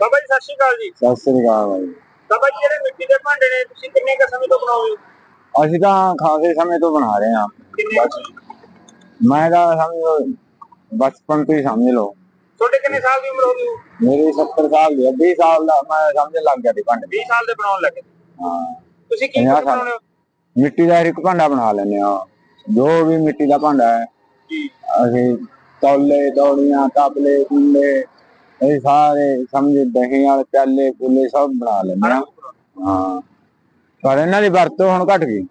ਬਾਬਾ ਜੀ ਸਤਿ ਸ਼੍ਰੀ ਅਕਾਲ ਜੀ। ਸਤਿ ਸ੍ਰੀ ਅਕਾਲ ਬਾਈ। ਬਾਬਾ ਜੀ ਜਿਹੜੇ ਮਿੱਟੀ ਦੇ ਭਾਂਡੇ ਨੇ ਤੁਸੀਂ ਕਿੰਨੇ ਕੁ ਸਮੇਂ ਤੋਂ ਬਣਾਉਂਦੇ ਹੋ? ਅਸੀਂ ਤਾਂ ਖਾਸੇ ਸਮੇਂ ਤੋਂ ਬਣਾ ਰਹੇ ਹਾਂ। ਕਿੰਨੇ ਮੈਂ ਤਾਂ ਸਮਝ ਲਓ ਬਚਪਨ ਤੋਂ ਹੀ ਸਮਝ ਲਓ। ਤੁਹਾਡੇ ਕਿੰਨੇ ਸਾਲ ਦੀ ਉਮਰ ਹੋ ਗਈ? ਮੇਰੀ 70 ਸਾਲ ਦੀ ਹੈ 20 ਸਾਲ ਦਾ ਮੈਂ ਸਮਝ ਲੱਗ ਗਿਆ ਸੀ ਭਾਂਡੇ। 20 ਸਾਲ ਦੇ ਬਣਾਉਣ ਲੱਗੇ। ਹਾਂ। ਤੁਸੀਂ ਕੀ ਪੰਜਾਹ ਸਾਲ। ਬਣਾਉਂਦੇ ਹੋ? ਮਿੱਟੀ ਦਾ ਹਰ ਇੱਕ ਭਾਂਡਾ ਬਣਾ ਲੈਂਦੇ ਆ ਜੋ ਵੀ ਮਿੱਟੀ ਦਾ ਭਾਂਡਾ ਹੈ। ਜੀ। ਅਸੀਂ ਤੌਲੇ ਤੌੜੀਆਂ ਤਾਪਲੇ ਕੁੰਡੇ ਇਹ ਸਾਰੇ ਸਮਝ ਦਹੀਂ ਵਾਲੇ ਪਿਆਲੇ ਪੁੱਲੇ ਸਭ ਬਣਾ ਲੈਂਦੇ ਆ ਹਾਂ। ਪਰ ਇਹਨਾਂ ਦੀ ਵਰਤੋਂ ਹੁਣ ਘਟ ਗਈ।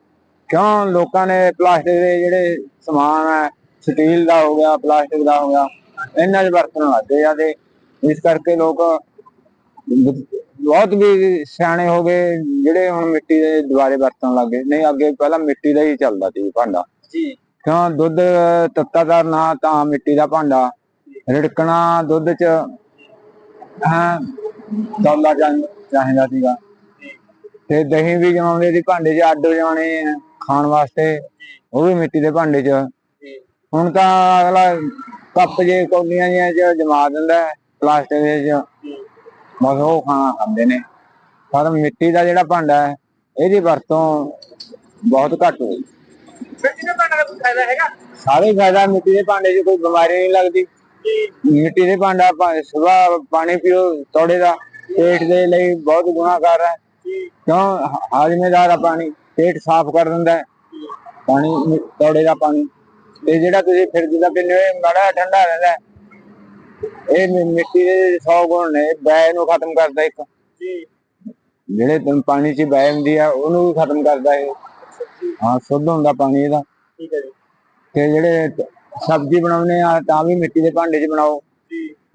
ਕਿਉਂ? ਲੋਕਾਂ ਨੇ ਪਲਾਸਟਿਕ ਦੇ ਜਿਹੜੇ ਸਮਾਨ ਹੈ ਸਟੀਲ ਦਾ ਹੋ ਗਿਆ ਪਲਾਸਟਿਕ ਦਾ ਹੋ ਗਿਆ ਇਹਨਾਂ 'ਚ ਵਰਤਣ ਲੱਗ ਆ ਤੇ ਇਸ ਕਰਕੇ ਲੋਕ ਬਹੁਤ ਵੀ ਸਿਆਣੇ ਹੋ ਗਏ ਜਿਹੜੇ ਹੁਣ ਮਿੱਟੀ ਦੇ ਦੁਆਰੇ ਵਰਤਣ ਲੱਗ ਨਹੀਂ ਅੱਗੇ ਪਹਿਲਾਂ ਮਿੱਟੀ ਦਾ ਹੀ ਚੱਲਦਾ ਸੀ ਭਾਂਡਾ। ਜੀ। ਕਿਉਂ? ਦੁੱਧ ਤੱਤਾਦਾਰ ਨਾ ਤਾਂ ਮਿੱਟੀ ਦਾ ਭਾਂਡਾ। ਰਿੜਕਣਾ ਦੁੱਧ 'ਚ ਹਾਂ। ਤੌਲਾ ਚਾਹ- ਚਾਹੀਦਾ ਸੀਗਾ। ਤੇ ਦਹੀਂ ਵੀ ਜਮਾਉਂਦੇ ਸੀ ਭਾਂਡੇ 'ਚ ਅੱਡ ਜਮਾਉਣੇ ਆ ਖਾਣ ਵਾਸਤੇ। ਉਹ ਵੀ ਮਿੱਟੀ ਦੇ ਭਾਂਡੇ 'ਚ। ਹੁਣ ਤਾਂ ਅਗਲਾ ਕੱਪ ਜੇ ਕੌਲੀਆਂ ਜਿਹੀਆਂ 'ਚ ਜਮਾ ਦਿੰਦਾ ਪਲਾਸਟਿਕ ਦੇ 'ਚ ਬਸ ਉਹ ਖਾਣਾ ਖਾਂਦੇ ਨੇ। ਪਰ ਮਿੱਟੀ ਦਾ ਜਿਹੜਾ ਭਾਂਡਾ ਹੈ ਇਹਦੀ ਵਰਤੋਂ ਬਹੁਤ ਘੱਟ ਹੋਈ। ਮਿੱਟੀ ਦੇ ਭਾਂਡੇ ਦਾ ਕੋਈ ਫਾਇਦਾ ਹੈਗਾ? ਸਾਰੇ ਫਾਇਦਾ ਮਿੱਟੀ ਦੇ ਭਾਂਡੇ 'ਚ ਕੋਈ ਬਿਮਾਰੀ ਨਹੀਂ ਲੱਗਦੀ। ਮਿੱਟੀ ਦੇ ਭਾਂਡਾ ਸਵੇਰ ਪਾਣੀ ਪੀਓ ਤੋੜੇ ਦਾ ਪੇਟ ਦੇ ਲਈ ਬਹੁਤ ਗੁਣਾਕਾਰ ਹੈ। ਕਿਉਂ? ਹਾਜ਼ਮੇਦਾਰ ਆ ਪਾਣੀ ਪੇਟ ਸਾਫ਼ ਕਰ ਦਿੰਦਾ ਪਾਣੀ ਤੋੜੇ ਦਾ ਪਾਣੀ। ਤੇ ਜਿਹੜਾ ਤੁਸੀਂ ਫਿਰਜ ਦਾ ਪੀਂਦੇ ਹੋ ਠੰਡਾ ਰਹਿੰਦਾ। ਇਹ ਮਿੱਟੀ ਦੇ 100 ਗੁਣ ਨੇ ਬੈ ਨੂੰ ਖਤਮ ਕਰਦਾ ਇੱਕ। ਜੀ ਜਿਹੜੇ ਤੁਮ ਪਾਣੀ 'ਚ ਬੈ ਹੁੰਦੀ ਆ ਉਹਨੂੰ ਵੀ ਖਤਮ ਕਰਦਾ ਇਹ। ਹਾਂ ਸ਼ੁੱਧ ਹੁੰਦਾ ਪਾਣੀ ਇਹਦਾ। ਠੀਕ ਹੈ ਜੀ। ਤੇ ਜਿਹੜੇ ਸਬਜ਼ੀ ਬਣਾਉਨੇ ਆ ਤਾਂ ਵੀ ਮਿੱਟੀ ਦੇ ਭਾਂਡੇ 'ਚ ਬਣਾਓ।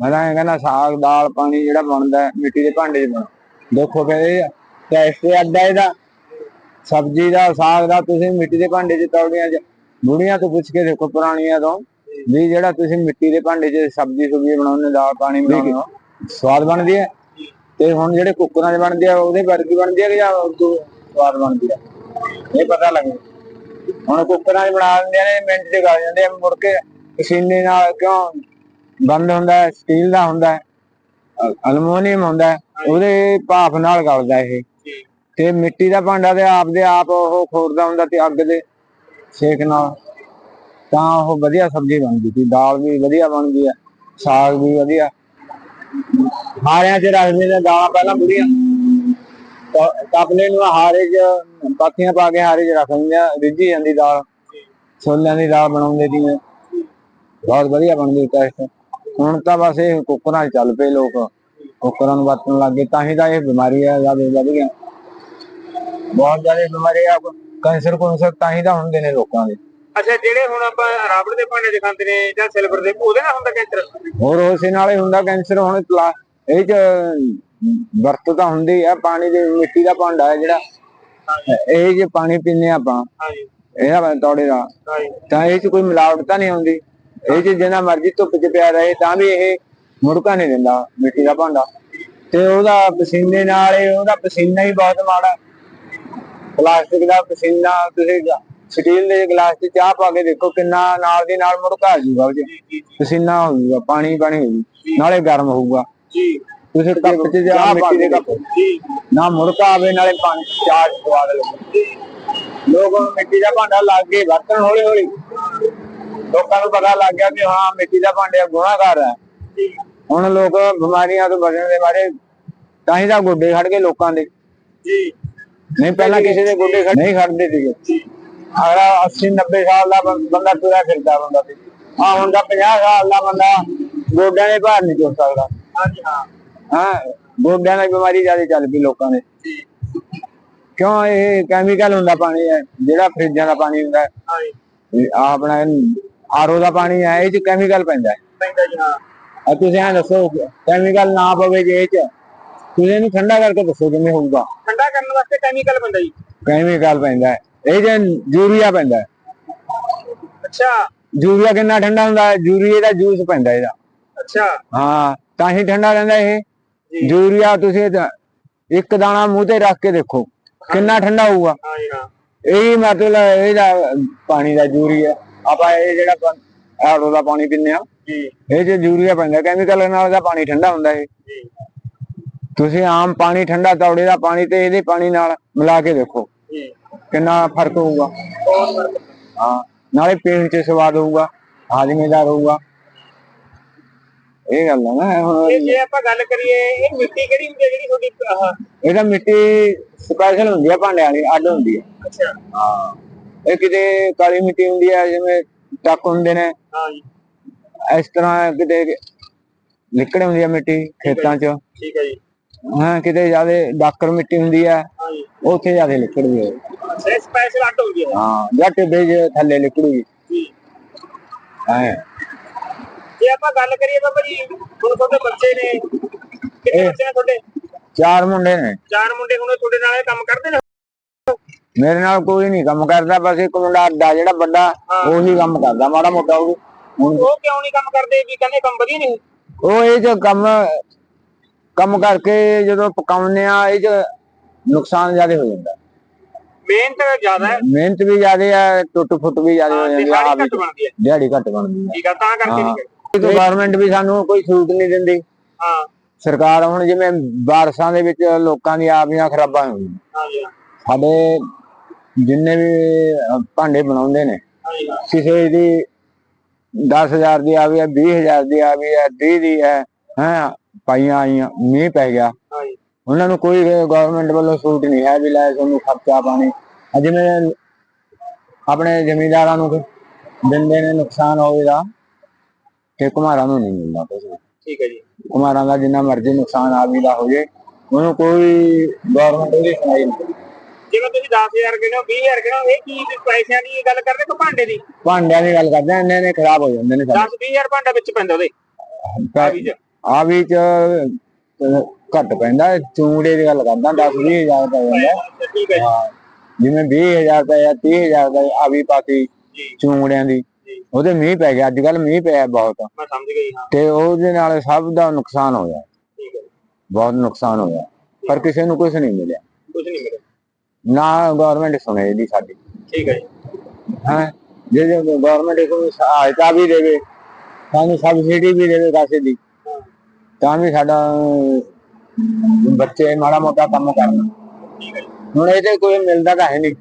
ਮੈਂ ਤਾਂ ਇਹ ਕਹਿੰਦਾ ਸਾਗ ਦਾਲ ਪਾਣੀ ਜਿਹੜਾ ਬਣਦਾ ਮਿੱਟੀ ਦੇ ਭਾਂਡੇ 'ਚ ਬਣਾਓ। ਦੇਖੋ ਇਹ ਟੈਸਟ ਅੱਡਾ ਇਹਦਾ। ਸਬਜ਼ੀ ਦਾ ਸਾਗ ਦਾ ਤੁਸੀਂ ਮਿੱਟੀ ਦੇ ਭਾਂਡੇ 'ਚ ਤੌੜੀਆਂ 'ਚ ਬੁੜੀਆਂ ਤੋਂ ਪੁੱਛ ਕੇ ਦੇਖੋ ਪੁਰਾਣੀਆਂ ਤੋਂ ਵੀ ਜਿਹੜਾ ਤੁਸੀਂ ਮਿੱਟੀ ਦੇ ਭਾਂਡੇ 'ਚ ਸਬਜ਼ੀ ਸੁਬਜ਼ੀ ਬਣਾਉਂਦੇ ਦਾਲ ਪਾਣੀ ਬਣਾਉਂਦੇ ਸਵਾਦ ਬਣਦੀ ਹੈ? ਤੇ ਹੁਣ ਜਿਹੜੇ ਕੁੱਕਰਾਂ 'ਚ ਬਣਦੇ ਆ ਉਹਦੇ ਵਰਗੀ ਬਣਦੀ ਹੈ ਕਿ ਜਾਂ ਸਵਾਦ ਬਣਦੀ ਹੈ? ਇਹ ਪਤਾ ਲੱਗੇ ਹੁਣ ਕੁੱਕਰਾਂ 'ਚ ਬਣਾ ਦਿੰਦੇ ਨੇ ਮਿੰਟ 'ਚ ਗਲ ਜਾਂਦੇ ਆ ਮੁੜ ਕੇ ਪਸੀਨੇ ਨਾਲ ਕਿਉਂ ਬੰਦ ਹੁੰਦਾ ਹੈ ਸਟੀਲ ਦਾ ਹੁੰਦਾ ਹੈ ਅਲਮੋਨੀਅਮ ਹੁੰਦਾ ਹੈ ਉਹਦੇ ਭਾਫ ਨਾਲ ਗਲਦਾ ਇਹ। ਤੇ ਮਿੱਟੀ ਦਾ ਭਾਂਡਾ ਤੇ ਆਪ ਦੇ ਆਪ ਉਹ ਖੋਰਦਾ ਹੁੰਦਾ ਤੇ ਅੱਗ ਦੇ ਸੇਕ ਨਾਲ। ਤਾਂ ਉਹ ਵਧੀਆ ਸਬਜ਼ੀ ਬਣਦੀ ਸੀ ਦਾਲ ਵੀ ਵਧੀਆ ਬਣਦੀ ਹੈ ਸਾਗ ਵੀ ਵਧੀਆ। ਹਾਰਿਆਂ 'ਚ ਰੱਖਦੇ ਨੇ ਦਾਲਾਂ ਪਹਿਲਾਂ ਬੁੜੀਆਂ। ਤ- ਤਪਲੇ ਨੂੰ ਹਾਰੇ 'ਚ ਪਾਥੀਆਂ ਪਾ ਕੇ ਹਾਰੇ 'ਚ ਰੱਖ ਦਿੰਦੀਆਂ ਰਿੱਝੀ ਜਾਂਦੀ ਦਾਲ ਛੋਲਿਆਂ ਦੀ ਦਾਲ ਬਣਾਉਂਦੇ ਸੀ ਬਹੁਤ ਵਧੀਆ ਬਣਦੀ ਟੈਸਟ ਹੁਣ ਤਾਂ ਬਸ ਇਹ ਕੁੱਕਰਾਂ 'ਚ ਚੱਲ ਪਏ ਲੋਕ। ਕੁੱਕਰਾਂ ਨੂੰ ਵਰਤਣ ਲੱਗ ਗਏ ਤਾਂ ਹੀ ਤਾਂ ਇਹ ਬਿਮਾਰੀ ਆ ਜ਼ਿਆਦਾ ਵੱਧ ਬਹੁਤ ਜ਼ਿਆਦਾ ਬਿਮਾਰੀ ਆ ਕੈਂਸਰ ਕੁੰਸਰ ਤਾਂ ਹੀ ਤਾਂ ਹੁੰਦੇ ਨੇ ਲੋਕਾਂ ਦੇ। ਅੱਛਾ ਜਿਹੜੇ ਹੁਣ ਆਪਾਂ ਰਾਬੜ ਦੇ ਭਾਂਡੇ 'ਚ ਖਾਂਦੇ ਨੇ ਜਾਂ ਸਿਲਵਰ ਦੇ ਉਹਦੇ ਨਾਲ ਹੁੰਦਾ ਕੈਂਸਰ? ਹੋਰ ਉਸੇ ਨਾਲ ਹੀ ਹੁੰਦਾ ਕੈਂਸਰ ਹੁਣ ਇਹ ਚ ਵਰਤ ਤਾਂ ਹੁੰਦੀ ਆ ਪਾਣੀ ਦੇ ਮਿੱਟੀ ਦਾ ਭਾਂਡਾ ਹੈ ਜਿਹੜਾ। ਇਹ ਜੇ ਪਾਣੀ ਪੀਨੇ ਆਪਾਂ ਇਹਦਾ ਤੌੜੇ ਦਾ। ਤਾਂ ਇਹ ਚ ਕੋਈ ਮਿਲਾਵਟ ਤਾਂ ਨਹੀਂ ਹੁੰਦੀ। ਇਹ ਚ ਜਿੰਨਾ ਮਰਜ਼ੀ ਧੁੱਪ ਚ ਪਿਆ ਰਹੇ ਤਾਂ ਵੀ ਇਹ ਮੁੜਕਾ ਨਹੀਂ ਦਿੰਦਾ ਮਿੱਟੀ ਦਾ ਭਾਂਡਾ। ਤੇ ਉਹਦਾ ਪਸੀਨੇ ਨਾਲ ਇਹ ਉਹਦਾ ਪਸੀਨਾ ਹੀ ਬਹੁਤ ਮਾੜਾ। ਪਲਾਸਟਿਕ ਦਾ ਪਸੀਨਾ ਤੁਸੀਂ ਸਟੀਲ ਦੇ ਗਲਾਸ 'ਚ ਚਾਹ ਪਾ ਕੇ ਦੇਖੋ ਕਿੰਨਾ ਨਾਲ ਦੀ ਨਾਲ ਮੁੜਕਾ ਆ ਜਾਊਗਾ ਉਹ ਪਸੀਨਾ ਹੋਊਗਾ ਪਾਣੀ ਪਾਣੀ ਹੋਊਗਾ ਨਾਲੇ ਗਰਮ ਹੋਊਗਾ। ਜੀ। ਤੁਸੀਂ ਕੱਪ 'ਚ ਜਾ ਮਿੱਟੀ ਦੇ ਕੱਪ ਨਾ ਮੁੜਕਾ ਆਵੇ ਨਾਲੇ ਪਾਣੀ ਚਾਹ 'ਚ ਸਵਾਦ ਲੱਗੇ ਲੋਕ ਮਿੱਟੀ ਦਾ ਭਾਂਡਾ ਲੱਗ ਗਏ ਵਰਤਣ ਹੌਲੀ ਹੌਲੀ ਲੋਕਾਂ ਨੂੰ ਪਤਾ ਲੱਗ ਗਿਆ ਕਿ ਹਾਂ ਮਿੱਟੀ ਦਾ ਭਾਂਡਾ ਗੁਨਾਹਗਾਰ ਹੈ। ਹੁਣ ਲੋਕ ਬਿਮਾਰੀਆਂ ਤੋਂ ਬਚਣ ਦੇ ਬਾਰੇ ਤਾਂ ਹੀ ਤਾਂ ਗੋਡੇ ਖੜ ਗਏ ਲੋਕਾਂ ਦੇ। ਜੀ। ਨਹੀਂ ਪਹਿਲਾਂ ਕਿਸੇ ਦੇ ਗੋਡੇ ਖੜ ਨਹੀਂ ਖੜਦੇ ਸੀਗੇ। ਅਗਲਾ 80 90 ਸਾਲ ਦਾ ਬੰਦਾ ਤੁਰਿਆ ਫਿਰਦਾ ਹੁੰਦਾ ਸੀ। ਆ ਹੁਣ ਦਾ 50 ਸਾਲ ਦਾ ਬੰਦਾ ਗੋਡਿਆਂ ਦੇ ਭਾਰ ਨਹੀਂ ਚੁੱਕ ਸਕਦਾ। ਹਾਂਜੀ ਹਾਂ। ਹਾਂ ਗੋਡਿਆਂ ਦੀ ਬਿਮਾਰੀ ਜ਼ਿਆਦਾ ਚੱਲ ਪਈ ਲੋਕਾਂ ਦੇ। ਜੀ ਕਿਉਂ ਇਹ ਕੈਮੀਕਲ ਹੁੰਦਾ ਪਾਣੀ ਹੈ ਜਿਹੜਾ ਫਰਿੱਜਾਂ ਦਾ ਪਾਣੀ ਹੁੰਦਾ ਹੈ। ਆਪਣਾ ਆਰਓ ਦਾ ਪਾਣੀ ਹੈ ਇਹ ਚ ਕੈਮੀਕਲ ਪੈਂਦਾ ਹੈ। ਪੈਂਦਾ ਜੀ ਹਾਂ। ਤੁਸੀਂ ਐਂ ਦੱਸੋ ਕੈਮੀਕਲ ਨਾ ਪਵੇ ਜੇ ਇਹ ਚ ਤੁਸੀਂ ਇਹਨੂੰ ਠੰਡਾ ਕਰਕੇ ਦੱਸੋ ਕਿਵੇਂ ਹੋਊਗਾ। ਠੰਡਾ ਕਰਨ ਵਾਸਤੇ ਕੈਮੀਕਲ ਪੈਂਦਾ ਜੀ। ਕੈਮੀਕਲ ਪੈਂਦਾ ਹੈ। ਇਹ ਚ ਯੂਰੀਆ ਪੈਂਦਾ ਹੈ। ਅੱਛਾ। ਯੂਰੀਆ ਕਿੰਨਾ ਠੰਡਾ ਹੁੰਦਾ ਹੈ? ਯੂਰੀਏ ਦਾ ਜੂਸ ਪੈਂਦਾ ਇਹਦਾ। ਅੱਛਾ। ਹਾਂ ਤਾਂ ਹੀ ਠੰਡਾ ਰਹਿੰਦਾ ਇਹ। ਜੀ ਯੂਰੀਆ ਤੁਸੀਂ ਤਾਂ ਇੱਕ ਦਾਣਾ ਮੂੰਹ ਤੇ ਰੱਖ ਕੇ ਦੇਖੋ ਕਿੰਨਾ ਠੰਡਾ ਹੋਊਗਾ। ਹਾਂਜੀ ਹਾਂ। ਇਹੀ ਮਤਲਬ ਇਹਦਾ ਪਾਣੀ ਦਾ ਯੂਰੀਆ ਆਪਾਂ ਇਹ ਜਿਹੜਾ ਆਰੋ ਦਾ ਪਾਣੀ ਪੀਂਦੇ ਆ ਜੀ। ਇਹ ਚ ਯੂਰੀਆ ਪੈਂਦਾ ਕੈਮੀਕਲ ਨਾਲ ਦਾ ਪਾਣੀ ਠੰਡਾ ਹੁੰਦਾ ਇਹ। ਜੀ। ਤੁਸੀਂ ਆਮ ਪਾਣੀ ਠੰਡਾ ਤੌੜੇ ਦਾ ਪਾਣੀ ਤੇ ਇਹਦੇ ਪਾਣੀ ਨਾਲ ਮਿਲਾ ਕੇ ਦੇਖੋ ਜੀ। ਕਿੰਨਾ ਫ਼ਰਕ ਹੋਊਗਾ। ਹਾਂ ਨਾਲੇ ਪੀਣ ਚ ਸਵਾਦ ਹੋਊਗਾ ਹਾਜ਼ਮੇਦਾਰ ਹੋਊਗਾ। ਇਹ ਗੱਲ ਹੈ ਨਾ ਹੁਣ ਇਹ ਜੇ ਆਪਾਂ ਗੱਲ ਕਰੀਏ ਇਹ ਮਿੱਟੀ ਕਿਹੜੀ ਹੁੰਦੀ ਹੈ ਜਿਹੜੀ ਤੁਹਾਡੀ ਆਹ? ਇਹਦਾ ਮਿੱਟੀ ਸਪੈਸ਼ਲ ਹੁੰਦੀ ਆ ਭਾਂਡਿਆਂ ਵਾਲੀ ਅੱਡ ਹੁੰਦੀ ਹੈ ਅੱਛਾ। ਹਾਂ। ਇਹ ਕਿਤੇ ਕਾਲੀ ਮਿੱਟੀ ਹੁੰਦੀ ਹੈ ਜਿਵੇਂ ਟੱਕ ਹੁੰਦੇ ਨੇ। ਹਾਂ ਜੀ। ਇਸ ਤਰ੍ਹਾਂ ਕਿਤੇ ਲਿਕੜ ਹੁੰਦੀ ਹੈ ਮਿੱਟੀ ਖੇਤਾਂ 'ਚ। ਠੀਕ ਹੈ ਜੀ। ਹਾਂ ਕਿਤੇ ਜ਼ਿਆਦਾ ਡਾਕਰ ਮਿੱਟੀ ਹੁੰਦੀ ਹੈ ਹਾਂ ਜੀ। ਉੱਥੇ ਜ਼ਿਆਦਾ ਅੱਛਾ ਇਹ ਸਪੈਸ਼ਲ ਅੱਡ ਹੁੰਦੀ ਹੈ। ਹਾਂ ਜੱਟ ਬੇਜ ਥੱਲੇ ਲਿਕੜੂਗੀ ਜੀ। ਹਾਂ। ਜੇ ਆਪਾਂ ਗੱਲ ਕਰੀਏ ਬਾਬਾ ਜੀ ਹੁਣ ਤੁਹਾਡੇ ਬੱਚੇ ਨੇ ਕਿੰਨੇ ਬੱਚੇ ਨੇ ਤੁਹਾਡੇ? ਚਾਰ ਮੁੰਡੇ ਨੇ। ਚਾਰ ਮੁੰਡੇ ਹੁਣ ਤੁਹਾਡੇ ਨਾਲ ਇਹ ਕੰਮ ਕਰਦੇ ਨੇ? ਮੇਰੇ ਨਾਲ ਕੋਈ ਨਹੀਂ ਕੰਮ ਕਰਦਾ ਬਸ ਇੱਕ ਮੁੰਡਾ ਅੱਡਾ ਜਿਹੜਾ ਵੱਡਾ ਉਹੀ ਕੰਮ ਕਰਦਾ ਮਾੜਾ ਮੋਟਾ ਉਹ ਉਹ ਕਿਉਂ ਨਹੀਂ ਕੰਮ ਕਰਦੇ ਵੀ ਕਹਿੰਦੇ ਕੰਮ ਵਧੀਆ ਨਹੀਂ? ਉਹ ਇਹ ਜੋ ਕੰਮ ਕੰਮ ਕਰਕੇ ਜਦੋਂ ਪਕਾਉਂਦੇ ਆ ਇਹ ਚ ਨੁਕਸਾਨ ਜ਼ਿਆਦਾ ਹੋ ਜਾਂਦਾ। ਮਿਹਨਤ ਜ਼ਿਆਦਾ ਹੈ? ਮਿਹਨਤ ਵੀ ਜ਼ਿਆਦਾ ਹੈ ਟੁੱਟ ਫੁੱਟ ਵੀ ਜ਼ਿਆਦਾ ਹੋ ਜਾਂਦੀ ਆ ਦਿਹਾੜੀ ਆਪ ਘੱਟ ਬਣਦੀ ਹੈ। ਦਿਹਾੜੀ ਘੱਟ ਬਣਦੀ ਹੈ। ਠੀਕ ਆ ਤਾਂ ਕਰਕੇ ਨਹੀਂ ਕਰਦੇ। ਗਵਰਨਮੈਂਟ ਵੀ ਸਾਨੂੰ ਕੋਈ ਛੂਟ ਨਹੀਂ ਦਿੰਦੀ। ਹਾਂ। ਸਰਕਾਰ ਹੁਣ ਜਿਵੇਂ ਬਾਰਸਾਂ ਦੇ ਵਿੱਚ ਲੋਕਾਂ ਦੀ ਆਪੀਆਂ ਖਰਾਬਾਂ ਹਾਂ ਜੀ ਸਾਡੇ ਜਿੰਨੇ ਵੀ ਭਾਂਡੇ ਬਣਾਉਂਦੇ ਨੇ ਕਿਸੇ ਦੀ 10000 ਦੀ ਆ ਗਈ ਹੈ 20000 ਦੀ ਆ ਗਈ ਹੈ 30 ਦੀ ਹੈ ਹੈ ਪਾਈਆਂ ਆਈਆਂ ਮੀਂਹ ਪੈ ਗਿਆ। ਉਹਨਾਂ ਨੂੰ ਕੋਈ ਗਵਰਨਮੈਂਟ ਵੱਲੋਂ ਛੂਟ ਨਹੀਂ ਹੈ ਵੀ ਲੈ ਤੁਹਾਨੂੰ ਖਰਚਾ ਪਾਣੀ। ਅੱਜ ਜਿਵੇਂ ਆਪਣੇ ਜ਼ਮੀਂਦਾਰਾਂ ਨੂੰ ਦਿੰਦੇ ਨੇ ਨੁਕਸਾਨ ਹੋਵੇਗਾ। ਤੇ ਕੁਮਾਰਾਂ ਨੂੰ ਨਹੀਂ ਮਿਲਦਾ ਕੁਝ ਵੀ। ਠੀਕ ਹੈ ਜੀ। ਕੁਮਾਰਾਂ ਦਾ ਜਿੰਨਾ ਮਰਜ਼ੀ ਨੁਕਸਾਨ ਆ ਵੀ ਦਾ ਹੋ ਜੇ ਉਹਨੂੰ ਕੋਈ ਗਵਰਨਮੈਂਟ ਉਹਦੀ ਸੁਣਾਈ ਨਹੀਂ। ਜਿਵੇਂ ਤੁਸੀਂ 10000 ਕਹਿੰਦੇ ਹੋ 20000 ਕਹਿੰਦੇ ਹੋ ਇਹ ਕੀ ਵੀ ਪੈਸਿਆਂ ਦੀ ਗੱਲ ਕਰਦੇ ਕੋ ਭਾਂਡੇ ਦੀ? ਭਾਂਡਿਆਂ ਦੀ ਗੱਲ ਕਰਦੇ ਆ, ਇੰਨੇ ਨੇ ਖਰਾਬ ਹੋ ਜਾਂਦੇ ਨੇ 10 20000 ਭਾਂਡਾ ਵਿੱਚ ਪੈਂਦਾ ਉਹਦੇ। ਆ ਵੀ ਸਾਡੇ ਚ। ਆ ਵੀ ਚ ਅਹ, ਘੱਟ ਪੈਂਦਾ ਚੂੜੇ ਦੀ ਗੱਲ ਕਰਦਾ 10 20000 ਪੈ ਜਾਂਦਾ ਠੀਕ ਹੈ ਜੀ। ਹਾਂ ਜਿਵੇਂ 20000 ਦਾ ਜਾਂ 30000 ਦਾ ਆ ਵੀ ਪਾਤੀ ਚੂੜਿਆਂ ਦੀ। ਉਹਦੇ ਮੀਂਹ ਪੈ ਗਿਆ ਅੱਜ ਕੱਲ ਮੀਂਹ ਪਿਆ ਬਹੁਤ। ਮੈਂ ਸਮਝ ਗਈ ਹਾਂ। ਤੇ ਉਹਦੇ ਨਾਲ ਸਭ ਦਾ ਨੁਕਸਾਨ ਹੋਇਆ। ਠੀਕ ਹੈ। ਬਹੁਤ ਨੁਕਸਾਨ ਹੋਇਆ। ਪਰ ਕਿਸੇ ਨੂੰ ਕੁਝ ਨਹੀਂ ਮਿਲਿਆ। ਕੁਝ ਨਹੀਂ ਮਿਲਿਆ। ਨਾ ਗਵਰਨਮੈਂਟ ਸੁਣੇ ਇਹਦੀ ਸਾਡੀ। ਠੀਕ ਹੈ ਹੈ? ਜੇ ਜੇ ਗਵਰਨਮੈਂਟ ਕੋਈ ਸਹਾਇਤਾ ਵੀ ਦੇਵੇ ਸਾਨੂੰ ਸਬਸਿਡੀ ਵੀ ਦੇਵੇ ਕਾਸੇ ਦੀ ਤਾਂ ਵੀ ਸਾਡਾ ਬੱਚੇ ਮਾੜਾ ਮੋਟਾ ਕੰਮ ਕਰਨ। ਹੁਣ ਇਹਦੇ ਕੋਈ ਮਿਲਦਾ ਤਾਂ ਹੈ ਨਹੀਂ।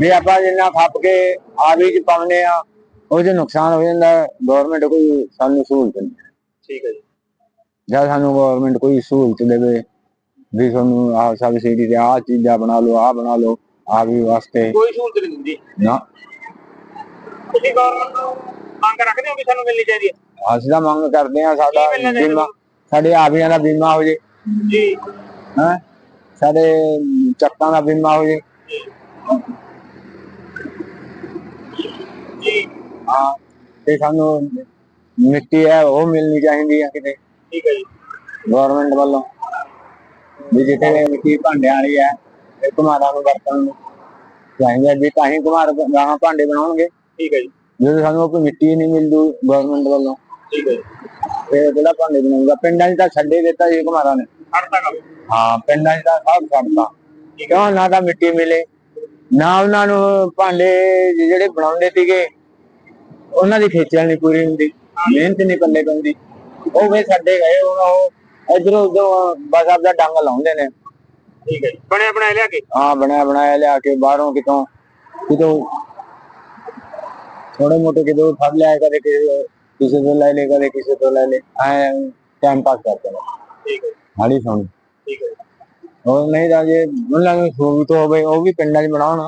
ਵੀ ਆਪਾਂ ਜਿੰਨਾ ਖੱਪ ਕੇ ਆਵੀ ਚ ਪਾਉਂਦੇ ਆ ਉਹ ਜੇ ਨੁਕਸਾਨ ਹੋ ਜਾਂਦਾ ਗਵਰਨਮੈਂਟ ਕੋਈ ਸਾਨੂੰ ਸਹੂਲਤ ਨਹੀਂ ਠੀਕ ਹੈ ਜੀ। ਜਾਂ ਸਾਨੂੰ ਗਵਰਨਮੈਂਟ ਕੋਈ ਸਹੂਲਤ ਦੇਵੇ ਵੀ ਤੁਹਾਨੂੰ ਆਹ ਸਬਸਿਡੀ ਤੇ ਆਹ ਚੀਜ਼ਾਂ ਬਣਾ ਲਓ ਆਹ ਬਣਾ ਲਓ ਆ ਵੀ ਵਾਸਤੇ। ਕੋਈ ਸਹੂਲਤ ਨਹੀਂ ਦਿੰਦੀ। ਨਾ। ਤੁਸੀਂ ਗਵਰਨਮੈਂਟ ਨੂੰ ਮੰਗ ਰੱਖਦੇ ਹੋ ਵੀ ਸਾਨੂੰ ਮਿਲਣੀ ਚਾਹੀਦੀ ਹੈ? ਅਸੀਂ ਤਾਂ ਮੰਗ ਕਰਦੇ ਆ ਸਾਡਾ ਕੀ ਬੀਮਾ ਸਾਡੇ ਆਵੀਆਂ ਦਾ ਬੀਮਾ ਹੋ ਜੇ। ਜੀ। ਹੈ? ਸਾਡੇ ਚੱਕਾਂ ਦਾ ਬੀਮਾ ਹੋ ਜੇ। ਜੀ। ਹਾਂ। ਤੇ ਸਾਨੂੰ ਮਿੱਟੀ ਹੈ ਉਹ ਮਿਲਣੀ ਚਾਹੀਦੀ ਹੈ ਕਿਤੇ। ਠੀਕ ਹੈ ਜੀ। ਗਵਰਨਮੈਂਟ ਵੱਲੋਂ। ਵੀ ਜਿੱਥੇ ਮਿੱਟੀ ਭਾਂਡਿਆਂ ਵਾਲੀ ਹੈ ਇਹ ਕੁਮਾਰਾਂ ਨੂੰ ਵਰਤਣ ਨੂੰ ਚਾਹੀਦਾ। ਵੀ ਤਾਂ ਹੀ ਕੁਮਾਰ ਗਾਹਾਂ ਭਾਂਡੇ ਬਣਾਉਣਗੇ। ਠੀਕ ਹੈ ਜੀ। ਜਦੋਂ ਸਾਨੂੰ ਕੋਈ ਮਿੱਟੀ ਨਹੀਂ ਮਿਲਦੂ ਗਵਰਨਮੈਂਟ ਵੱਲੋਂ ਠੀਕ ਹੈ ਜੀ। ਤੇ ਕਿਹੜਾ ਭਾਂਡੇ ਬਣਾਊਗਾ? ਪਿੰਡਾਂ 'ਚ ਤਾਂ ਛੱਡੇ ਦਿੱਤਾ ਜੀ ਕੁਮਾਰਾਂ ਨੇ। ਹੜਤਾ ਕੰਮ ਹਾਂ ਪਿੰਡਾਂ 'ਚ ਤਾਂ ਸਭ ਛੱਡਤਾ ਕਿਉਂ ਨਾ ਤਾਂ ਮਿੱਟੀ ਮਿਲੇ? ਨਾ ਉਹਨਾਂ ਨੂੰ ਭਾਂਡੇ ਜਿਹੜੇ ਬਣਾਉਂਦੇ ਸੀਗੇ ਉਹਨਾਂ ਦੀ ਖੇਚਲ ਨਹੀਂ ਪੂਰੀ ਹੁੰਦੀ ਮਿਹਨਤ ਨਹੀਂ ਪੱਲੇ ਪੈਂਦੀ। ਉਹ ਵੀ ਛੱਡੇ ਗਏ ਉਹ ਇਧਰੋਂ ਉਧਰੋਂ ਬਸ ਆਪਦਾ ਡੰਗ ਲਾਉਂਦੇ ਨੇ। ਠੀਕ ਹੈ ਬਣਿਆ ਬਣਾਇਆ ਲਿਆ ਕੇ? ਹਾਂ ਬਣਿਆ ਬਣਾਇਆ ਲਿਆ ਕੇ ਬਾਹਰੋਂ ਕਿਤੋਂ ਕਿਤੋਂ ਥੋੜੇ ਮੋਟੇ ਕਿਤੋਂ ਫੜ ਲਿਆ ਕਦੇ ਕਿਸੇ ਕਿਸੇ ਤੋਂ ਲੈ ਲੈ ਕਦੇ ਕਿਸੇ ਤੋਂ ਲੈ ਲੈ ਐ ਟਾਈਮ ਪਾਸ ਕਰਦੇ ਨੇ। ਠੀਕ ਹੈ ਹਾਲੀ ਸੁਣ। ਠੀਕ ਹੈ। ਉਹ ਨਹੀਂ ਤਾਂ ਜੇ ਉਹਨਾਂ ਨੂੰ ਸਹੂਲਤ ਹੋਵੇ ਉਹ ਵੀ ਪਿੰਡਾਂ 'ਚ ਬਣਾਉਣ।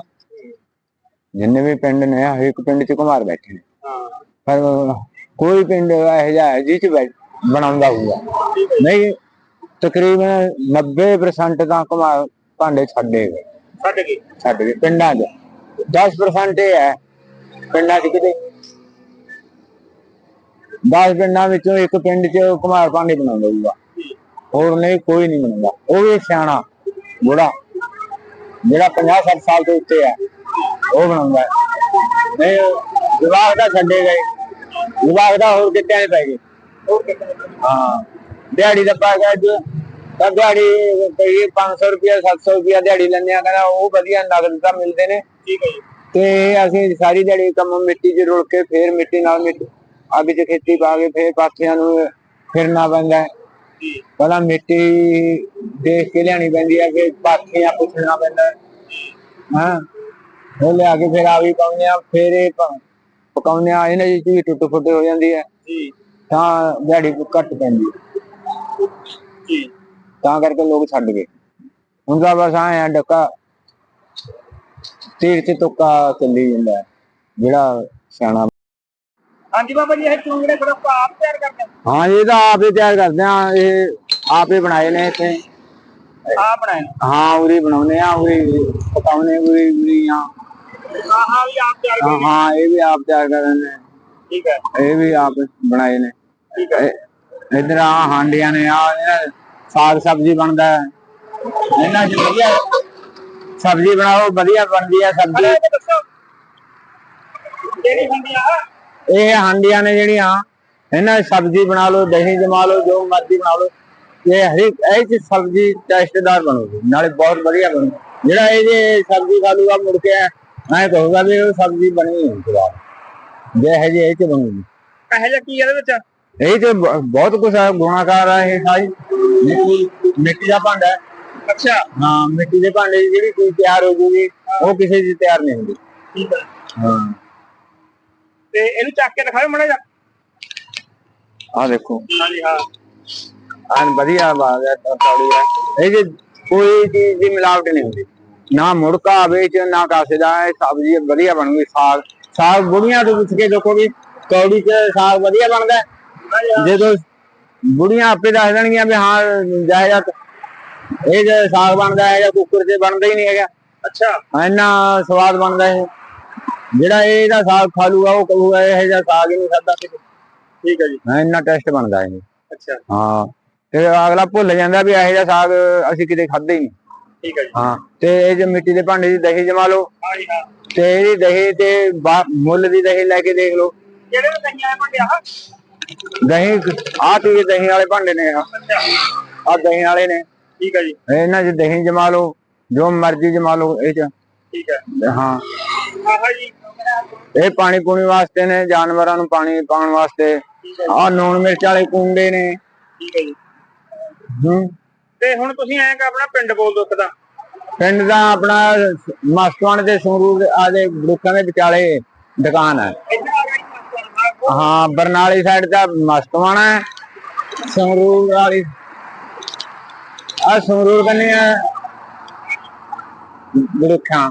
ਜਿੰਨੇ ਵੀ ਪਿੰਡ ਨੇ ਹਰ ਇੱਕ ਪਿੰਡ 'ਚ ਕੁਮਾਰ ਬੈਠੇ ਨੇ। ਪਰ ਕੋਈ ਪਿੰਡ ਇਹੋ ਜਿਹਾ ਹੈ ਜਿਹ 'ਚ ਬੈ- ਬਣਾਉਂਦਾ ਹੋਊਗਾ। ਨਹੀਂ ਤਕਰੀਬਨ 90% ਤਾਂ ਕੁਮਾਰ ਭਾਂਡੇ ਛੱਡੇ ਗਏ। ਛੱਡ ਗਏ? ਛੱਡ ਗਏ ਪਿੰਡਾਂ 'ਚ 10% ਇਹ ਹੈ ਪਿੰਡਾਂ 'ਚ ਕਿਤੇ। 10 ਪਿੰਡਾਂ ਵਿੱਚੋਂ ਇੱਕ ਪਿੰਡ 'ਚ ਕੁਮਾਰ ਭਾਂਡੇ ਬਣਾਉਂਦਾ ਹੋਊਗਾ। ਹੋਰ ਨਹੀਂ ਕੋਈ ਨਹੀਂ ਬਣਾਉਂਦਾ। ਉਹ ਵੀ ਸਿਆਣਾ ਬੁੜਾ ਜਿਹੜਾ 50 60 ਸਾਲ ਤੋਂ ਉੱਤੇ ਹੈ ਉਹ ਬਣਾਉਂਦਾ। ਹੈ। ਨਹੀਂ ਵਿਵਾਹ ਦਾ ਛੱਡੇ ਗਏ। ਵਿਵਾਹ ਦਾ ਹੋਰ ਕਿੱਥੇ ਪੈ ਗਏ ਹਾਂ। ਦਿਹਾੜੀ ਦਾ ਪਾ ਗਿਆ ਜੋ ਤਾਂ ਦਿਹਾੜੀ ਕਈ 500 ਰੁਪਏ 700 ਰੁਪਏ ਦਿਹਾੜੀ ਲੈਂਦੇ ਆ ਕਹਿੰਦਾ ਉਹ ਵਧੀਆ ਨਗਦ ਤਾਂ ਮਿਲਦੇ ਨੇ। ਠੀਕ ਹੈ ਜੀ। ਤੇ ਅਸੀਂ ਸਾਰੀ ਦਿਹਾੜੀ ਕੰਮ ਮਿੱਟੀ 'ਚ ਰੁਲ ਕੇ ਫੇਰ ਮਿੱਟੀ ਨਾਲ ਮਿੱਟੀ ਅੱਗ 'ਚ ਖੇਤੀ ਪਾ ਕੇ ਫੇਰ ਪਾਥੀਆਂ ਨੂੰ ਫਿਰਨਾ ਪੈਂਦਾ। ਜੀ। ਪਹਿਲਾਂ ਮਿੱਟੀ ਦੇਖ ਕੇ ਲਿਆਣੀ ਪੈਂਦੀ ਹੈ ਕਿ ਪਾਥੀਆਂ ਪੁੱਛਣਾ ਪੈਂਦਾ ਹੈ। ਉਹ ਲਿਆ ਕੇ ਫਿਰ ਆ ਵੀ ਪਾਉਂਦੇ ਆ ਫਿਰ ਇਹ ਪਕਾਉਂਦੇ ਆ ਇਹਨਾਂ ਦੀ ਵੀ ਟੁੱਟ ਫੁੱਟ ਹੋ ਜਾਂਦੀ ਹੈ। ਜੀ। ਤਾਂ ਦਿਹਾੜੀ ਘੱਟ ਪੈਂਦੀ ਹੈ। ਜੀ। ਤਾਂ ਕਰਕੇ ਲੋਕ ਛੱਡ ਗਏ। ਹੁਣ ਤਾਂ ਬਸ ਆਏ ਆ ਡੱਕਾ ਤੀਰ ਤੇ ਤੁੱਕਾ ਚੱਲੀ ਜਾਂਦਾ। ਜਿਹੜਾ ਸਿਆਣਾ ਹਾਂਜੀ ਬਾਬਾ ਜੀ ਇਹ ਚੁੰਗੜੇ ਫਿਰ ਆਪਾਂ ਤਿਆਰ ਕਰਦੇ ਹਾਂ। ਇਹ ਤਾਂ ਆਪ ਹੀ ਤਿਆਰ ਕਰਦੇ ਆ ਇਹ ਆਪ ਹੀ ਬਣਾਏ ਨੇ ਇੱਥੇ। ਆ ਆਪ ਬਣਾਏ ਹਾਂ ਉਰੀ ਬਣਾਉਨੇ ਆ ਉਰੀ ਪਕਾਉਨੇ ਉਰੀ ਉਰੀ ਆ। ਹਾਂ ਹਾਂ ਵੀ ਆਪ ਤਿਆਰ ਹਾਂ ਹਾਂ ਇਹ ਵੀ ਆਪ ਤਿਆਰ ਕਰਦੇ ਨੇ। ਠੀਕ ਹੈ। ਇਹ ਵੀ ਆਪ ਬਣਾਏ ਨੇ। ਠੀਕ ਹੈ। ਇਹ- ਇੱਧਰ ਆ ਹਾਂਡੀਆਂ ਨੇ ਆ ਸਾਗ ਸਬਜ਼ੀ ਬਣਦਾ ਹੈ। ਇਹਨਾਂ ਚ ਵਧੀਆ ਸਬਜ਼ੀ ਬਣਾਓ ਵਧੀਆ ਬਣਦੀ ਹੈ ਸਬਜ਼ੀ। ਇਹ ਦੱਸੋ। ਜਿਹੜੀ ਹੁੰਦੀ ਆ ਇਹ ਹਾਂਡੀਆਂ ਨੇ ਜਿਹੜੀਆਂ ਇਹਨਾਂ 'ਚ ਸਬਜ਼ੀ ਬਣਾ ਲਓ ਦਹੀਂ ਜਮਾ ਲਓ ਜੋ ਮਰਜ਼ੀ ਬਣਾ ਲਓ। ਇਹ ਹਰੇਕ ਇਹ ਚ ਸਬਜ਼ੀ ਟੇਸਟਦਾਰ ਬਣੂਗੀ ਨਾਲੇ ਬਹੁਤ ਵਧੀਆ ਬਣੂ ਜਿਹੜਾ ਇਹ ਜੇ ਸਬਜ਼ੀ ਖਾ ਲੂਗਾ ਮੁੜ ਕੇ ਐ ਕਹੂਗਾ ਵੀ ਉਹ ਸਬਜ਼ੀ ਬਣੀ ਨਹੀਂ ਸਵਾਦ ਜੇ ਇਹ ਜੇ ਇਹ ਚ ਬਣੂਗੀ ਇਹੋ ਜਿਹਾ ਕੀ ਆ ਇਹਦੇ ਵਿੱਚ? ਇਹ ਬ- ਬਹੁਤ ਕੁਝ ਹੈ ਗੁਣਾਕਾਰ ਹੈ ਇਹ ਸਾਰੀ। ਮਿੱਟੀ ਮਿੱਟੀ ਦਾ ਭਾਂਡਾ ਹੈ। ਅੱਛਾ। ਹਾਂ ਮਿੱਟੀ ਦੇ ਭਾਂਡੇ ਜਿਹੜੀ ਚੀਜ਼ ਤਿਆਰ ਹੋ ਜੂਗੀ ਉਹ ਕਿਸੇ ਦੀ ਤਿਆਰ ਨਹੀਂ ਹੁੰਦੀ। ਠੀਕ ਹੈ ਹਾਂ। ਤੇ ਇਹਨੂੰ ਚੱਕ ਕੇ ਦਿਖਾਓ ਮੜਾ ਜਾ ਆ ਦੇਖੋ। ਹਾਂਜੀ ਹਾਂ। ਐਨ ਵਧੀਆ ਬਾਤ ਹੈ ਤੌੜੀ ਹੈ। ਇਹ ਜੇ ਕੋਈ ਚੀਜ਼ ਦੀ ਮਿਲਾਵਟ ਨਹੀਂ ਹੁੰਦੀ। ਨਾ ਮੁੜਕਾ ਵਿੱਚ ਨਾ ਕਾਸੇ ਦਾ ਇਹ ਸਬਜ਼ੀ ਵਧੀਆ ਬਣੂਗੀ ਸਾਗ। ਸਾਗ ਬੁੜੀਆਂ ਤੋਂ ਪੁੱਛ ਕੇ ਦੇਖੋ ਵੀ ਕੌੜੀ ਚ ਸਾਗ ਵਧੀਆ ਬਣਦਾ। ਜਦੋਂ ਬੁੜੀਆਂ ਆਪੇ ਦੱਸ ਦੇਣਗੀਆਂ ਵੀ ਹਾਂ ਜਾਇਦਾ ਇਹ ਜੇ ਸਾਗ ਬਣਦਾ ਹੈ ਜਾਂ ਕੁੱਕਰ 'ਚ ਬਣਦਾ ਹੀ ਨਹੀਂ ਹੈਗਾ। ਅੱਛਾ। ਇੰਨਾ ਸਵਾਦ ਬਣਦਾ ਹੈ ਜਿਹੜਾ ਇਹਦਾ ਸਾਗ ਖਾ ਲੂਗਾ ਉਹ ਕਹੂਗਾ ਇਹ ਜਿਹਾ ਸਾਗ ਹੀ ਨਹੀਂ ਖਾਦਾ ਠੀਕ ਹੈ ਜੀ। ਇੰਨਾ ਟੇਸਟ ਬਣਦਾ ਹੈ ਅੱਛਾ। ਹਾਂ ਤੇ ਅਗਲਾ ਭੁੱਲ ਜਾਂਦਾ ਵੀ ਇਹੋ ਜਿਹਾ ਸਾਗ ਅਸੀਂ ਕਿਤੇ ਖਾਦੇ ਹੀ ਨਹੀਂ। ਠੀਕ ਹੈ ਜੀ। ਹਾਂ ਤੇ ਇਹ ਜੇ ਮਿੱਟੀ ਦੇ ਭਾਂਡੇ ਦੀ ਦਹੀਂ ਜਮਾ ਲਓ। ਹਾਂ। ਤੇ ਇਹਦੀ ਦਹੀਂ ਤੇ ਬਾ- ਮੁੱਲ ਦੀ ਦਹੀਂ ਲੈ ਕੇ ਦੇਖ ਲਓ। ਨੂੰ ਭਾਂਡੇ ਦਹੀਂ ਆਹ ਤੀ ਦਹੀਂ ਵਾਲੇ ਭਾਂਡੇ ਨੇ ਆ। ਅੱਛਾ। ਆਹ ਦਹੀਂ ਵਾਲੇ ਨੇ। ਠੀਕ ਹੈ ਜੀ। ਇਹਨਾਂ 'ਚ ਦਹੀਂ ਜਮਾ ਲਓ ਜੋ ਮਰਜ਼ੀ ਜਮਾ ਲਓ ਇਹ 'ਚ। ਠੀਕ ਹੈ। ਹਾਂ। ਆਹਾ ਜੀ। ਇਹ ਪਾਣੀ ਪੂਣੀ ਵਾਸਤੇ ਨੇ ਜਾਨਵਰਾਂ ਨੂੰ ਪਾਣੀ ਪਾਉਣ ਵਾਸਤੇ। ਠੀਕ ਹੈ ਆਹ ਨੂਣ ਮਿਰਚ ਵਾਲੇ ਕੁੰਡੇ ਨੇ। ਠੀਕ ਹੈ ਜੀ। ਹੂੰ। ਤੇ ਹੁਣ ਤੁਸੀਂ ਐਂ ਕਿ ਆਪਣਾ ਪਿੰਡ ਬੋਲ ਦੋ ਦਾ ਪਿੰਡ ਦਾ ਆਪਣਾ ਮਸਤਵਾਨ ਦੇ ਸੰਗਰੂਰ ਆਦੇ ਬੜੂਕਾਂ ਦੇ ਵਿਚਾਲੇ ਦੁਕਾਨ ਹੈ। ਹਾਂ ਬਰਨਾਲੀ ਸਾਈਡ ਦਾ ਮਸਤਵਾਣਾ ਹੈ। ਸੰਗਰੂਰ ਵਾਲੀ ਆ ਸੰਗਰੂਰ ਕੰਨੀ ਬੜੂਕਾਂ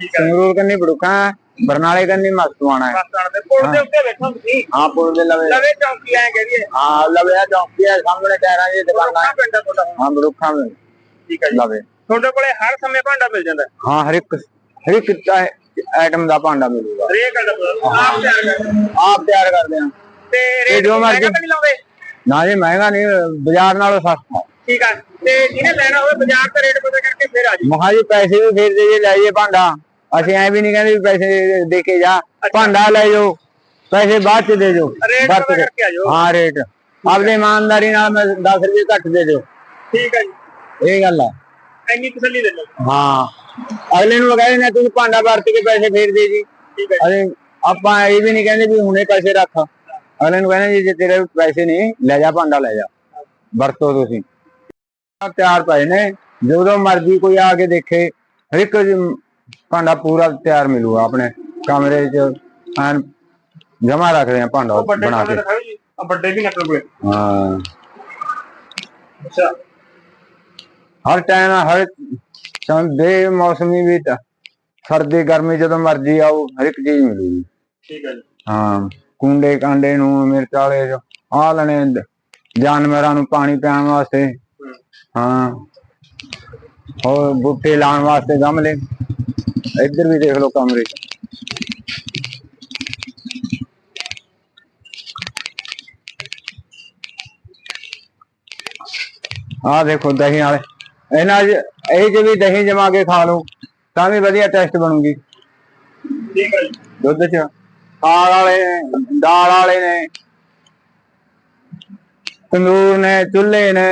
ਸੰਗਰੂਰ ਕੰਨੀ ਬੜੂਕਾਂ ਬਰਨਾਲੇ ਕੰਨੀ ਮਸਤਵਾਣਾ ਹੈ। ਪਾਕਿਸਤਾਨ ਦੇ ਪੁਲ ਦੇ ਉੱਤੇ ਬੈਠੋ ਤੁਸੀਂ ਹਾਂ ਪੁਲ ਦੇ ਲਵੇ। ਲਵੇ ਚੌਂਕੀ ਐਂ ਕਹਦੀਏ ਹਾਂ ਲਵੇ ਆ ਚੌਂਕੀ ਹੈ ਸਾਹਮਣੇ ਟਾਇਰਾਂ ਦੀ ਦੁਕਾਨਾਂ। ਹੈ। ਪਿੰਡ ਆ ਤੁਹਾਡਾ। ਹਾਂ ਬੜੂਕਾਂ ਵਿੱਚ ਠੀਕ ਹੈ ਜੀ। ਲਵੇ। ਤੁਹਾਡੇ ਕੋਲੇ ਹਰ ਸਮੇਂ ਭਾਂਡਾ ਮਿਲ ਜਾਂਦਾ। ਹੈ। ਹਾਂ ਹਰ ਇੱਕ ਹਰ ਇੱਕ ਆਈਟਮ ਦਾ ਭਾਂਡਾ ਮਿਲੂਗਾ। ਹਰੇਕ ਗੱਲ ਦਾ ਆਪ ਤਿਆਰ ਕਰਦੇ। ਆਪ ਤਿਆਰ ਕਰਦੇ ਹਾਂ। ਤੇ ਰੇਟ ਜੋ ਜੋ ਮਰਜ਼ੀ- ਨਹੀਂ ਲਾਉਂਦੇ? ਨਾ ਜੀ ਮਹਿੰਗਾ ਨਹੀਂ ਬਾਜ਼ਾਰ ਨਾਲੋਂ ਸਸਤਾ। ਠੀਕ ਆ। ਤੇ ਜਿਹਨੇ ਲੈਣਾ ਹੋਵੇ ਬਾਜ਼ਾਰ ਦਾ ਰੇਟ ਪਤਾ ਕਰਕੇ ਫਿਰ ਆ ਜੀ ਮਹਾ ਜੀ ਪੈਸੇ ਵੀ ਫੇਰ ਲੈ ਜਾਈਏ ਭਾਂਡਾ। ਅਸੀਂ ਐ ਵੀ ਨਹੀਂ ਕਹਿੰਦੇ ਵੀ ਪੈਸੇ ਦੇ ਕੇ ਜਾ ਭਾਂਡਾ ਲੈ ਜਾਓ ਪੈਸੇ ਬਾਅਦ ਚ ਦੇ ਜਾਓ ਰੇਟ ਵਰਤ ਕੇ। ਕਰਕੇ ਆ ਜਾਓ? ਹਾਂ ਰੇਟ। ਆਪਣੀ ਇਮਾਨਦਾਰੀ ਨਾਲ ਮੈਂ 10 ਰੁਪਏ ਘੱਟ ਦੇ ਦਿਓ। ਠੀਕ ਆ ਜੀ। ਇਹ ਗੱਲ ਆ। ਇੰਨੀ ਤਸੱਲੀ ਦੇ ਲਓ ਹਾਂ। ਅਗਲੇ ਨੂੰ ਕਹਿੰਦੇ ਨੇ ਤੁਸੀਂ ਭਾਂਡਾ ਵਰਤ ਕੇ ਪੈਸੇ ਫੇਰ ਦੇ ਜੀ। ਠੀਕ ਹੈ ਅਸੀਂ ਆਪਾਂ ਇਹ ਵੀ ਨਹੀਂ ਕਹਿੰਦੇ ਵੀ ਹੁਣੇ ਪੈਸੇ ਰੱਖ। ਅਗਲੇ ਨੂੰ ਕਹਿੰਦੇ ਜੀ ਜੇ ਤੇਰੇ ਪੈਸੇ ਨਹੀਂ ਲੈ ਜਾ ਭਾਂਡਾ ਲੈ ਜਾ। ਵਰਤੋ ਤੁਸੀਂ। ਤਿਆਰ ਪਏ ਨੇ। ਜਦੋਂ ਮਰਜ਼ੀ ਕੋਈ ਆ ਕੇ ਦੇਖੇ। ਹਰ ਇੱਕ ਜੀ ਭਾਂਡਾ ਪੂਰਾ ਤਿਆਰ ਮਿਲੂਗਾ ਆਪਣੇ ਕਮਰੇ 'ਚ। ਐਨ ਜਮਾ ਰੱਖਦੇ ਆ ਭਾਂਡਾ ਵੱਡੇ ਬਣਾ ਕੇ। ਦਿਖਾਓ ਜੀ ਆ ਵੱਡੇ ਵੀ ਨਕਲ ਕੋਲੇ ਹਾਂ। ਅੱਛਾ। ਹਰ ਟਾਈਮ ਹਰ ਸੰਦੇ ਮੌਸਮੀ ਵਿੱਚ ਸਰਦੀ ਗਰਮੀ ਜਦੋਂ ਮਰਜ਼ੀ ਆਓ ਹਰ ਇੱਕ ਚੀਜ਼ ਮਿਲੂਗੀ। ਠੀਕ ਹੈ ਜੀ। ਹਾਂ ਕੁੰਡੇ ਕਾਂਡੇ ਨੂੰ ਮਿਰਚ ਵਾਲੇ ਜੋ ਆ ਲੈਣੇ ਜਾਨਵਰਾਂ ਨੂੰ ਪਾਣੀ ਪਿਆਉਣ ਵਾਸਤੇ। ਹਾਂ। ਹੋਰ ਬੂਟੇ ਲਾਉਣ ਵਾਸਤੇ ਗਮਲੇ। ਇੱਧਰ ਵੀ ਦੇਖ ਲਓ ਕਮਰੇ। ਆਹ ਦੇਖੋ ਦਹੀਂ ਵਾਲੇ। ਇਹਨਾਂ ਇਹ 'ਚ ਵੀ ਦਹੀਂ ਜਮਾ ਕੇ ਖਾ ਲਓ ਤਾਂ ਵੀ ਵਧੀਆ ਟੇਸਟ ਬਣੂਗੀ। ਠੀਕ ਹੈ ਜੀ। ਦੁੱਧ ਚ ਸਾਗ ਵਾਲੇ ਨੇ ਦਾਲ ਵਾਲੇ ਨੇ ਤੰਦੂਰ ਨੇ ਚੁੱਲ੍ਹੇ ਨੇ।